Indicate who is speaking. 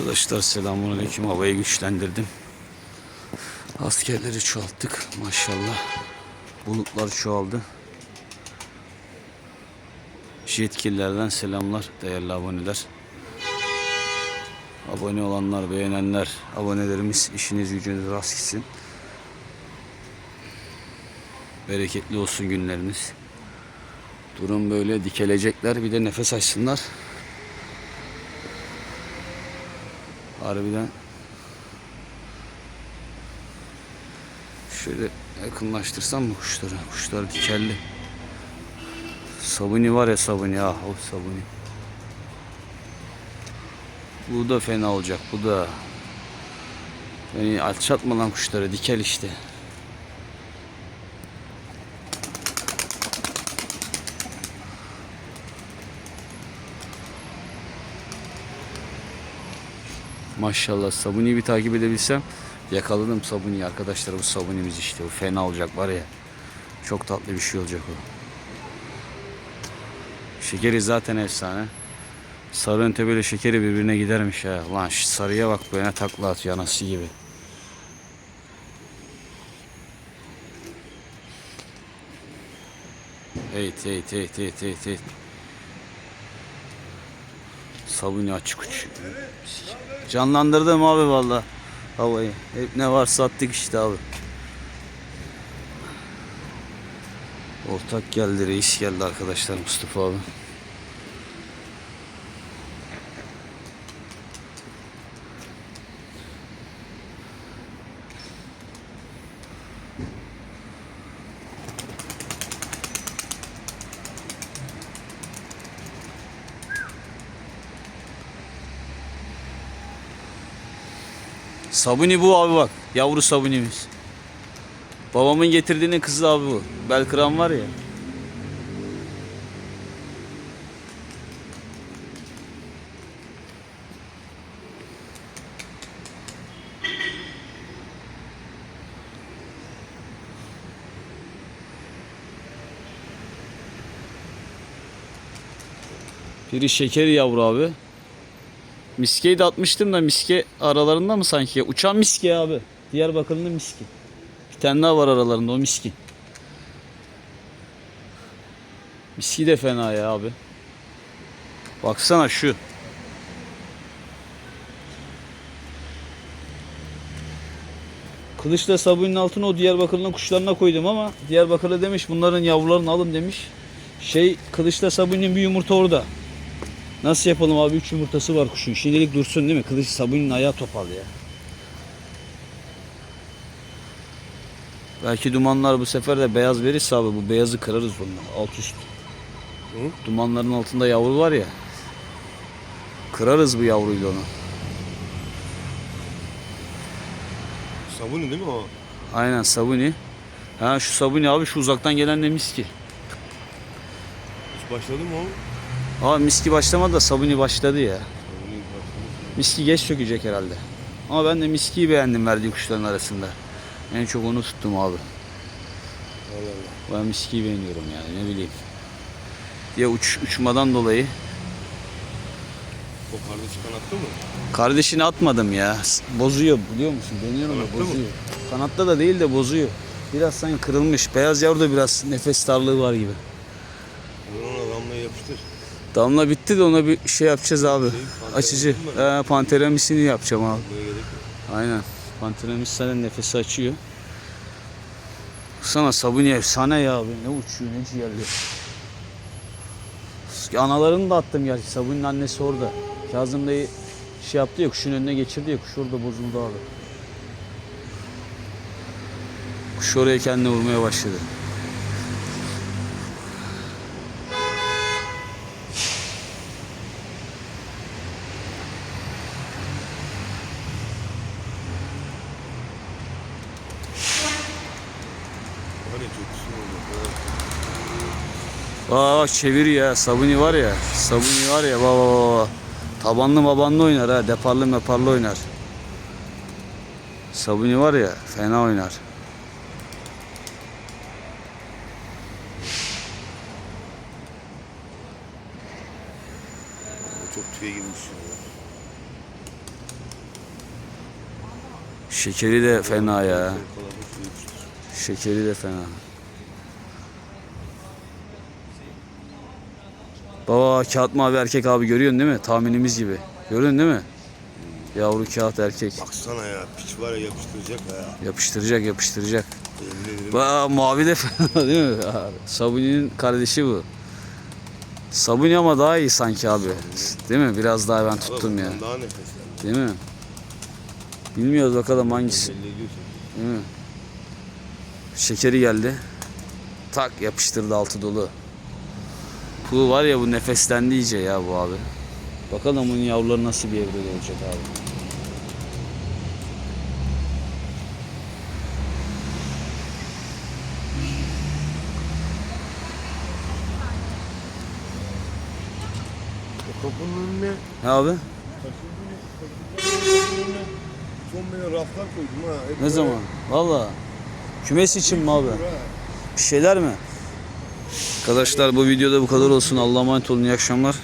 Speaker 1: Arkadaşlar selamünaleyküm. Havayı güçlendirdim. Askerleri çoğalttık maşallah. Bulutlar çoğaldı. Yetkililerden selamlar değerli aboneler. Abone olanlar, beğenenler, abonelerimiz işiniz gücünüz rast gitsin. Bereketli olsun günleriniz. Durum böyle dikelecekler bir de nefes açsınlar. Harbiden şöyle yakınlaştırsam mı kuşları? Kuşlar dikelli. Sabuni var ya sabuni ah o sabuni. Bu da fena olacak bu da. Beni alçatma lan kuşları dikel işte. Maşallah Sabuni'yi bir takip edebilsem yakaladım Sabuni'yi arkadaşlar bu Sabuni'miz işte bu fena olacak var ya. Çok tatlı bir şey olacak o. Şekeri zaten efsane. Sarı öntebeyle şekeri birbirine gidermiş ha. Lan sarıya bak böyle takla atıyor anası gibi. Eğit eğit eğit eğit eğit eğit. Sabuni açık uç. Canlandırdım abi valla havayı. Hep ne var sattık işte abi. Ortak geldi, reis geldi arkadaşlar Mustafa abi. Sabuni bu abi bak. Yavru sabunimiz. Babamın getirdiğinin kızı abi bu. Belkıran var ya. Biri şeker yavru abi. Miskeyi de atmıştım da miske aralarında mı sanki? Uçan miske abi. Diyarbakır'ın miski. Bir tane daha var aralarında o miski. Miski de fena ya abi. Baksana şu. Kılıçla sabunun altına o Diyarbakır'ın kuşlarına koydum ama Diyarbakır'a demiş bunların yavrularını alın demiş. Şey kılıçla sabunun bir yumurta orada. Nasıl yapalım abi? Üç yumurtası var kuşun. Şimdilik dursun değil mi? Kılıç sabunun ayağı topal ya. Belki dumanlar bu sefer de beyaz verirse abi bu beyazı kırarız bununla alt üst. Dumanların altında yavru var ya. Kırarız bu yavruyla onu.
Speaker 2: Sabuni değil mi o?
Speaker 1: Aynen sabuni. Ha şu sabuni abi şu uzaktan gelen de miski.
Speaker 2: Hiç başladı mı o?
Speaker 1: Abi miski başlamadı da sabuni başladı ya. Miski geç sökecek herhalde. Ama ben de miskiyi beğendim verdiği kuşların arasında. En çok onu tuttum abi. Ben miskiyi beğeniyorum yani ne bileyim. Ya uç, uçmadan dolayı.
Speaker 2: O kardeşi kanattı mı?
Speaker 1: Kardeşini atmadım ya. Bozuyor biliyor musun? Deniyorum da
Speaker 2: Kanatta mı?
Speaker 1: bozuyor. Kanatta da değil de bozuyor. Biraz sanki kırılmış. Beyaz yavru da biraz nefes darlığı var gibi. Damla bitti de ona bir şey yapacağız abi.
Speaker 2: Şey,
Speaker 1: Açıcı. Ee, panteramisini yapacağım abi. Aynen. Panteramis zaten nefesi açıyor. Sana sabuni efsane ya abi. Ne uçuyor ne ciğerli. Analarını da attım gerçi. Sabunun annesi orada. Kazım dayı şey yaptı ya kuşun önüne geçirdi ya kuş orada bozuldu abi. Kuş oraya kendine vurmaya başladı.
Speaker 2: Var ya çok üstün oldu.
Speaker 1: Aa bak çeviriyor ya. Sabuni var ya. Sabuni var ya. Baba baba. Tabanlı mabanlı oynar ha. Deparlı meparlı oynar. Sabuni var ya. Fena oynar.
Speaker 2: Çok tüye girmiş. ya.
Speaker 1: Şekeri de fena ya.
Speaker 2: Yapıştır.
Speaker 1: Şekeri de fena. Baba kağıt mavi erkek abi görüyorsun değil mi? Tahminimiz gibi. Görüyorsun değil mi? Yavru kağıt erkek.
Speaker 2: Baksana ya piç var ya yapıştıracak ha.
Speaker 1: Yapıştıracak yapıştıracak. Ba mavi de fena değil mi? Sabuni'nin kardeşi bu. Sabuni ama daha iyi sanki abi. Değil mi? Biraz daha ben tuttum ya.
Speaker 2: Daha nefeslendi.
Speaker 1: Değil mi? Bilmiyoruz bakalım hangisi. Değil mi? Şekeri geldi. Tak yapıştırdı altı dolu. Bu var ya bu nefeslendi iyice ya bu abi. Bakalım bunun yavruları nasıl bir evrede olacak abi.
Speaker 2: Kapının önüne
Speaker 1: Ne abi?
Speaker 2: son böyle raflar koydum ha. Hep
Speaker 1: Ne
Speaker 2: böyle
Speaker 1: zaman? Valla. Kümes için mi abi? Bir şeyler mi? Arkadaşlar bu videoda bu kadar olsun. Allah'a emanet olun. İyi akşamlar.